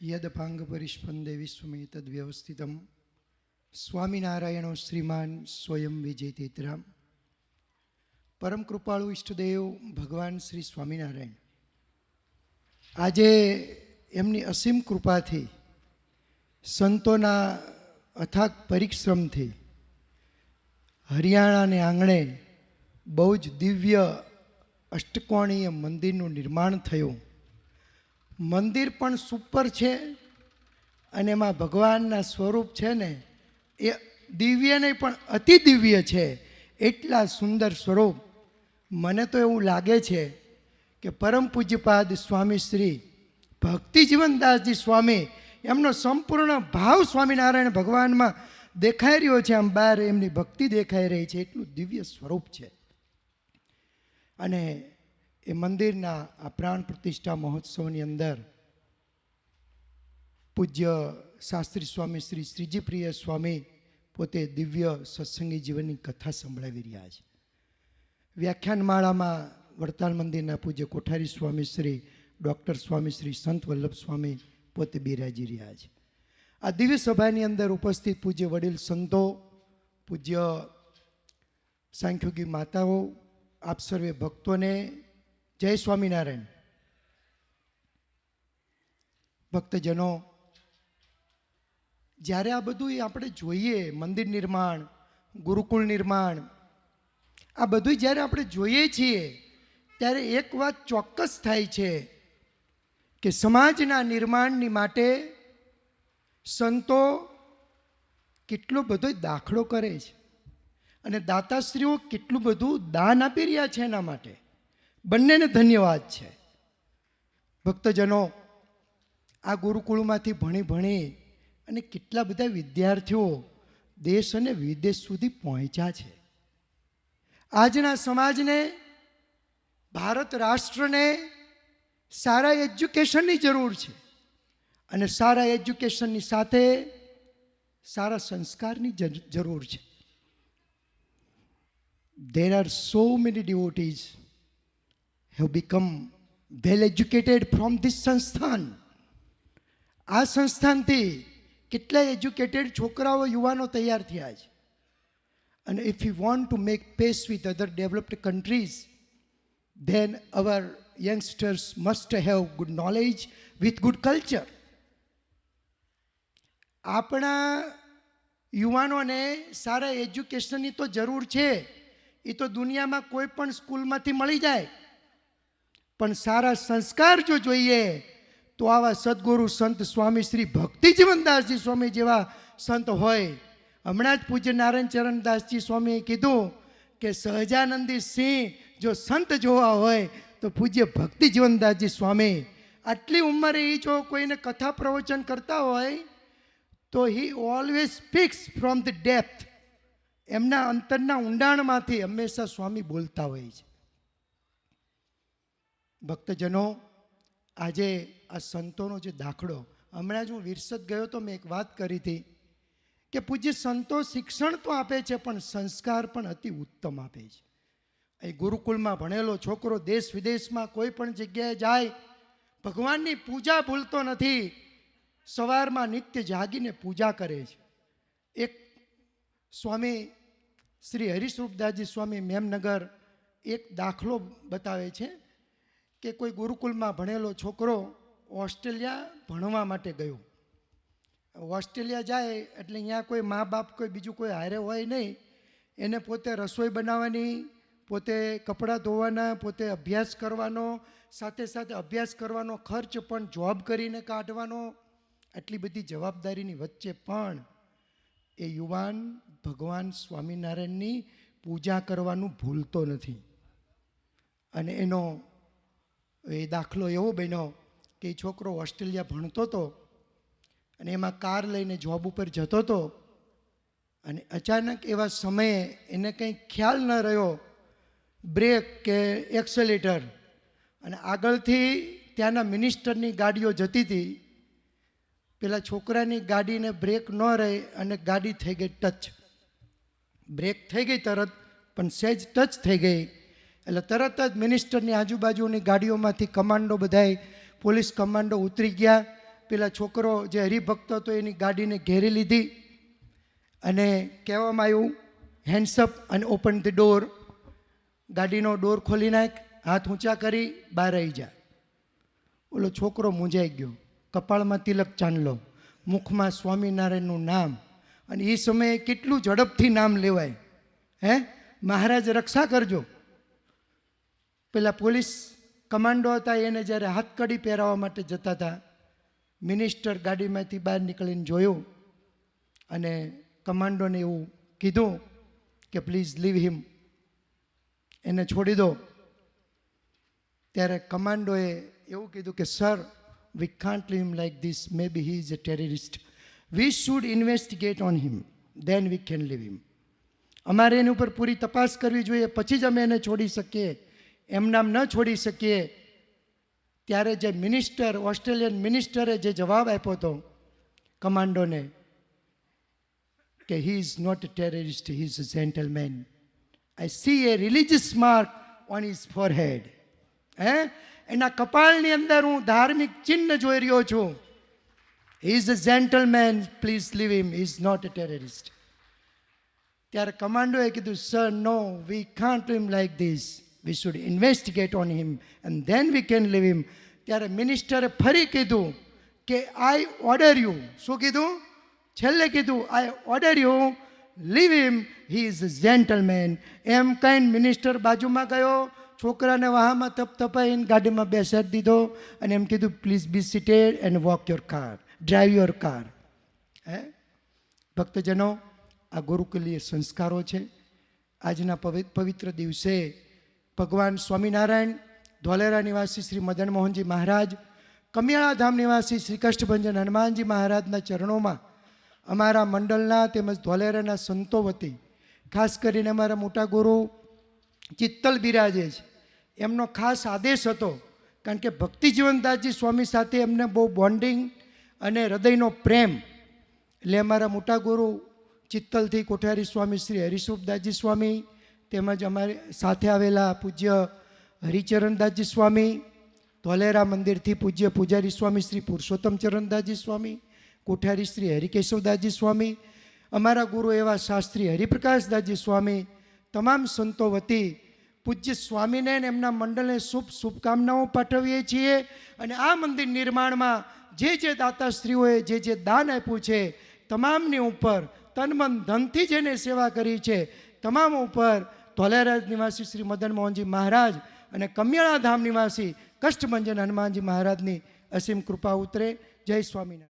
યદપાંગપરિષ્પંદે વિશ્વમે તદ્વ્યવસ્થિતમ સ્વામિનારાયણો શ્રીમાન સ્વયં વિજેતેતરામ પરમ કૃપાળુ ઈષ્ટદેવ ભગવાન શ્રી સ્વામિનારાયણ આજે એમની અસીમ કૃપાથી સંતોના અથાગ પરિશ્રમથી હરિયાણાને આંગણે બહુ જ દિવ્ય અષ્ટકોણીય મંદિરનું નિર્માણ થયું મંદિર પણ સુપર છે અને એમાં ભગવાનના સ્વરૂપ છે ને, એ દિવ્ય નહીં પણ અતિ દિવ્ય છે, એટલા સુંદર સ્વરૂપ. મને તો એવું લાગે છે કે પરમ પૂજ્યપાદ સ્વામી શ્રી ભક્તિ જીવનદાસજી સ્વામી, એમનો સંપૂર્ણ ભાવ સ્વામિનારાયણ ભગવાનમાં દેખાઈ રહ્યો છે, આમ બહાર એમની ભક્તિ દેખાઈ રહી છે, એટલું દિવ્ય સ્વરૂપ છે. અને એ મંદિરના આ પ્રાણ પ્રતિષ્ઠા મહોત્સવની અંદર પૂજ્ય શાસ્ત્રી સ્વામી શ્રી શ્રીજી પ્રિય સ્વામી પોતે દિવ્ય સત્સંગી જીવનની કથા સંભળાવી રહ્યા છે. વ્યાખ્યાનમાળામાં વડતાલ મંદિરના પૂજ્ય કોઠારી સ્વામી શ્રી, ડૉક્ટર સ્વામી શ્રી સંત વલ્લભ સ્વામી પોતે બિરાજી રહ્યા છે. આ દિવ્ય સભાની અંદર ઉપસ્થિત પૂજ્ય વડીલ સંતો, પૂજ્ય સાંખ્યોગી માતાઓ, આપ સર્વે ભક્તોને જય સ્વામિનારાયણ. ભક્તજનો, જ્યારે આ બધું આપણે જોઈએ, મંદિર નિર્માણ, ગુરુકુળ નિર્માણ, આ બધું જ્યારે આપણે જોઈએ છીએ, ત્યારે એક વાત ચોક્કસ થાય છે કે સમાજના નિર્માણની માટે સંતો કેટલો બધો દાખલો કરે છે. અને દાતાશ્રીઓ કેટલું બધું દાન આપી રહ્યા છે એના માટે. બંનેને ધન્યવાદ છે. ભક્તજનો, આ ગુરુકુળમાંથી ભણી ભણી અને કેટલા બધા વિદ્યાર્થીઓ દેશ અને વિદેશ સુધી પહોંચ્યા છે. આજના સમાજને, ભારત રાષ્ટ્રને સારા એજ્યુકેશનની જરૂર છે અને સારા એજ્યુકેશનની સાથે સારા સંસ્કારની જરૂર છે. There are so many devotees have become well educated from this સંસ્થાન આ સંસ્થાનથી કેટલા એજ્યુકેટેડ છોકરાઓ, યુવાનો તૈયાર થયા છે. અને if you want to make pace with other developed countries then our youngsters must have good knowledge with good culture. આપણા યુવાનોને સારા એજ્યુકેશનની તો જરૂર છે. એ તો દુનિયામાં કોઈ પણ સ્કૂલમાંથી મળી જાય. પણ સારા સંસ્કાર જો જોઈએ, તો આવા સદગુરુ સંત સ્વામી શ્રી ભક્તિ જીવનદાસજી સ્વામી જેવા સંત હોય. હમણાં જ પૂજ્ય નારાયણ ચરણદાસજી સ્વામીએ કીધું કે સહજાનંદી સિંહ જો સંત જોવા હોય, તો પૂજ્ય ભક્તિ જીવનદાસજી સ્વામી. આટલી ઉંમરે એ જો કોઈને કથા પ્રવચન કરતા હોય, તો he always speaks from the depth. એમના અંતરના ઊંડાણમાંથી હંમેશા સ્વામી બોલતા હોય છે. ભક્તજનો, આજે આ સંતોનો જે દાખલો, હમણાં જ હું વિરસદ ગયો તો મેં એક વાત કરી હતી કે પૂજ્ય સંતો શિક્ષણ તો આપે છે, પણ સંસ્કાર પણ અતિ ઉત્તમ આપે છે. અહીં ગુરુકુળમાં ભણેલો છોકરો દેશ વિદેશમાં કોઈ પણ જગ્યાએ જાય, ભગવાનની પૂજા ભૂલતો નથી, સવારમાં નિત્ય જાગીને પૂજા કરે છે. એક સ્વામી શ્રી હરિસ્વરૂપદાસજી સ્વામી મેમનગર એક દાખલો બતાવે છે. કે કોઈ ગુરુકુલમાં ભણેલો છોકરો ઓસ્ટ્રેલિયા ભણવા માટે ગયો. ઓસ્ટ્રેલિયા જાય એટલે અહીંયા કોઈ મા બાપ કોઈ બીજું કોઈ હારે હોય નહીં. એને પોતે રસોઈ બનાવવાની, પોતે કપડાં ધોવાના, પોતે અભ્યાસ કરવાનો, સાથે સાથે અભ્યાસ કરવાનો ખર્ચ પણ જોબ કરીને કાઢવાનો, આટલી બધી જવાબદારીની વચ્ચે પણ એ યુવાન ભગવાન સ્વામિનારાયણની પૂજા કરવાનું ભૂલતો નથી. અને એનો એ દાખલો એવો બન્યો કે એ છોકરો ઓસ્ટ્રેલિયા ભણતો હતો અને એમાં કાર લઈને જોબ ઉપર જતો હતો અને અચાનક એવા સમયે એને કંઈ ખ્યાલ ન રહ્યો, બ્રેક કે એક્સેલેટર. અને આગળથી ત્યાંના મિનિસ્ટરની ગાડીઓ જતી હતી. પેલા છોકરાની ગાડીને બ્રેક ન રહી અને ગાડી થઈ ગઈ ટચ. બ્રેક થઈ ગઈ તરત, પણ સહેજ ટચ થઈ ગઈ. એટલે તરત જ મિનિસ્ટરની આજુબાજુની ગાડીઓમાંથી કમાન્ડો બધાય પોલીસ કમાન્ડો ઉતરી ગયા. પેલા છોકરો જે હરિભક્ત હતો એની ગાડીને ઘેરી લીધી અને કહેવામાં આવ્યું હેન્ડસઅપ અને ઓપન ધ ડોર ગાડીનો ડોર ખોલી નાખ, હાથ ઊંચા કરી, બહાર આવી જા. ઓલો છોકરો મૂંઝાઈ ગયો. કપાળમાં તિલક ચાંદલો. મુખમાં સ્વામિનારાયણનું નામ. અને એ સમયે કેટલું ઝડપથી નામ લેવાય. હે? મહારાજ, રક્ષા કરજો. પેલા પોલીસ કમાન્ડો હતા, એને જ્યારે હાથકડી પહેરાવવા માટે જતા હતા, મિનિસ્ટર ગાડીમાંથી બહાર નીકળીને જોયું અને કમાન્ડોને એવું કીધું કે પ્લીઝ લીવ હિમ એને છોડી દો. ત્યારે કમાન્ડોએ એવું કીધું કે sir we can't leave him like this may be he is a terrorist we should investigate on him then we can leave him અમારે એની ઉપર પૂરી તપાસ કરવી જોઈએ, પછી જ અમે એને છોડી શકીએ. એમ નામ ન છોડી શકીએ. ત્યારે જે મિનિસ્ટર ઓસ્ટ્રેલિયન મિનિસ્ટરે જે જવાબ આપ્યો હતો કમાન્ડોને કે he is not terrorist he is a gentleman I see a religious mark on his forehead હે? એના કપાળની અંદર હું ધાર્મિક ચિહ્ન જોઈ રહ્યો છું. He is a gentleman please leave him is not a terrorist ત્યારે કમાન્ડોએ કીધું sir no we can't him like this we should investigate on him and then we can leave him ત્યારે મિનિસ્ટરે ફરી કીધું કે આઈ ઓર્ડર યુ શું કીધું? છેલ્લે કીધું I order you leave him he is gentleman એમ કહીને મિનિસ્ટર બાજુમાં ગયો, છોકરાને વાહમાં તપ તપાઈને ગાડીમાં બેસાડી દીધો અને એમ કીધું please be seated and walk your car drive your car હે? ભક્તજનો, આ ગુરુકુલીય સંસ્કારો છે. આજના પવિત્ર દિવસે ભગવાન સ્વામિનારાયણ, ધોલેરા નિવાસી શ્રી મદન મોહનજી મહારાજ, કમિયાળા ધામ નિવાસી શ્રી કષ્ટભંજન હનુમાનજી મહારાજના ચરણોમાં અમારા મંડળના તેમજ ધોલેરાના સંતો વતી, ખાસ કરીને અમારા મોટા ગુરુ ચિત્તલ બિરાજે છે. એમનો ખાસ આદેશ હતો, કારણ કે ભક્તિ જીવનદાસજી સ્વામી સાથે એમને બહુ બોન્ડિંગ અને હૃદયનો પ્રેમ, એટલે અમારા મોટા ગુરુ ચિત્તલથી કોઠારી સ્વામી શ્રી હરિસુભદાસજી સ્વામી તેમજ અમારી સાથે આવેલા પૂજ્ય હરિચરણદાસજી સ્વામી, ધોલેરા મંદિરથી પૂજ્ય પૂજારી સ્વામી શ્રી પુરુષોત્તમ ચરણદાસજી સ્વામી, કોઠારી શ્રી હરિકેશવદાસજી સ્વામી, અમારા ગુરુ એવા શાસ્ત્રી હરિપ્રકાશદાસજી સ્વામી, તમામ સંતો વતી પૂજ્ય સ્વામીને એમના મંડળને શુભ શુભકામનાઓ પાઠવીએ છીએ અને આ મંદિર નિર્માણમાં જે જે દાતાશ્રીઓએ જે જે દાન આપ્યું છે, તમામની ઉપર તન મન ધનથી જેને સેવા કરી છે તમામ ઉપર ધોલેરાજ નિવાસી શ્રી મદન મોહનજી મહારાજ અને કમિયાળા ધામ નિવાસી કષ્ટભંજન હનુમાનજી મહારાજની અસીમ કૃપા ઉતરે. જય સ્વામિનારાયણ.